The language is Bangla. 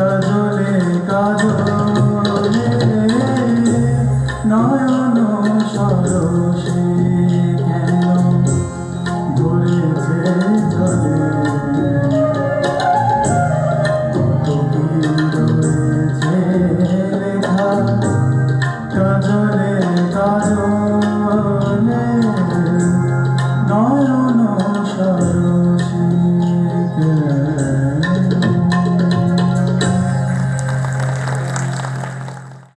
Doctor